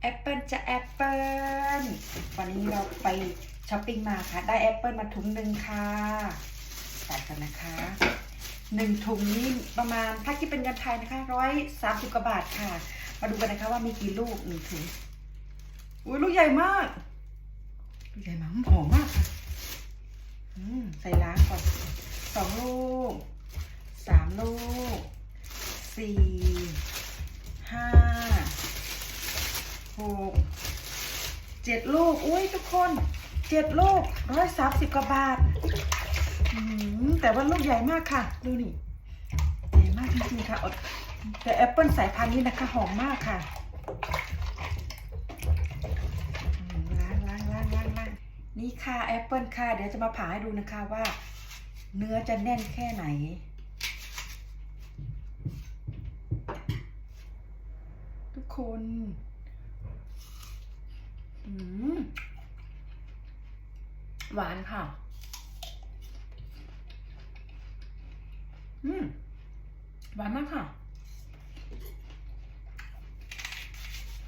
แอปเปิลจะแอปเปิลวันนี้เราไปช้อปปิ้งมาค่ะ ได้แอปเปิลมาถุงหนึ่งค่ะตัดกันนะคะหนึ่งถุงนี่ประมาณถ้าคิดเป็นเงินไทยนะคะร้อยสามสิบกว่าบาทค่ะ มาดูกันนะคะว่ามีกี่ลูกหนึ่งถุงอุ้ยลูกใหญ่มากลูกใหญ่มากหอมมากค่ะใส่ล้างก่อนสองลูกสามลูกสี่ห้า หกเจ็ดลูก อุ้ยทุกคนเจ็ดลูกร้อยสามสิบกว่าบาทแต่ว่าลูกใหญ่มากค่ะ ดูนี่ใหญ่มากจริงๆค่ะอดแต่แอปเปิลสายพันธุ์นี้นะคะหอมมากค่ะล้างล้างล้างล้างล้างนี่ค่ะแอปเปิลค่ะ เดี๋ยวจะมาผ่าให้ดูนะคะว่า เนื้อจะแน่นแค่ไหนทุกคน หวานค่ะ อืม หวานมากค่ะ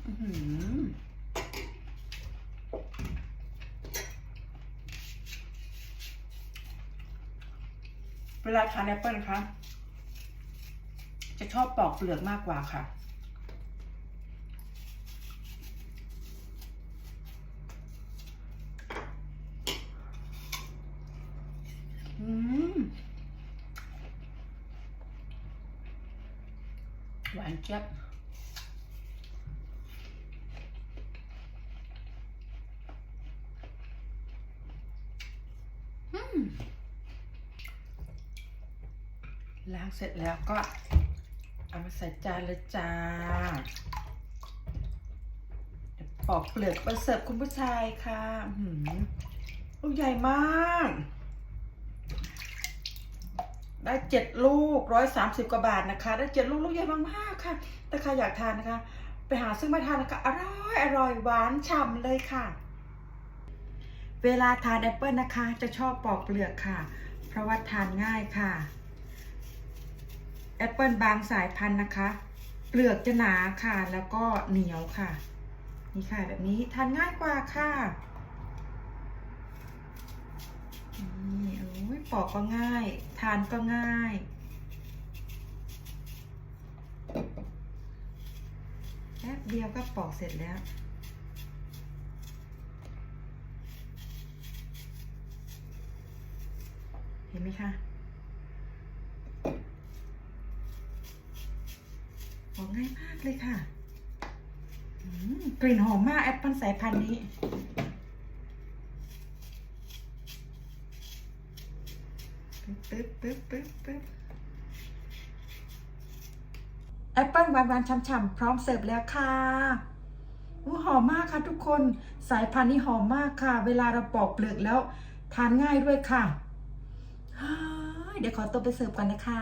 อือหือเวลาทานแอปเปิลนะคะจะชอบปอกเปลือกมากกว่าค่ะ อืม หวานเจี๊ยบล้างเสร็จแล้วก็เอามาใส่จานเลยจ้าปอกเปลือกไปเสิร์ฟคุณผู้ชายค่ะอื้อหือลูกใหญ่มาก ได้เจ็ดลูกร้อยสามสิบกว่าบาทนะคะ ได้เจ็ดลูกลูกใหญ่มากๆค่ะ แต่ใครอยากทานนะคะ ไปหาซื้อมาทานนะคะอร่อยอร่อยหวานฉ่ำเลยค่ะ เวลาทานแอปเปิลนะคะ จะชอบปอกเปลือกค่ะ เพราะว่าทานง่ายค่ะแอปเปิลบางสายพันธุ์นะคะ เปลือกจะหนาค่ะแล้วก็เหนียวค่ะ นี่ค่ะแบบนี้ทานง่ายกว่าค่ะนี่โอ้ย ปอกก็ง่าย ทานก็ง่าย แป๊บเดียวก็ปอกเสร็จแล้ว เห็นไหมคะหอมง่ายมากเลยค่ะกลิ่นหอมมากแอปเปิลสายพันธุ์นี้ ปึ๊บปึ๊บปึ๊บปึ๊บแอปเปิลหวานๆฉ่ำๆพร้อมเสิร์ฟแล้วค่ะหอมมากค่ะทุกคนสายพันธุ์นี้หอมมากค่ะ เวลาเราปอกเปลือกแล้ว ทานง่ายด้วยค่ะเฮ้ยเดี๋ยวขอตัวไปเสิร์ฟก่อนนะคะ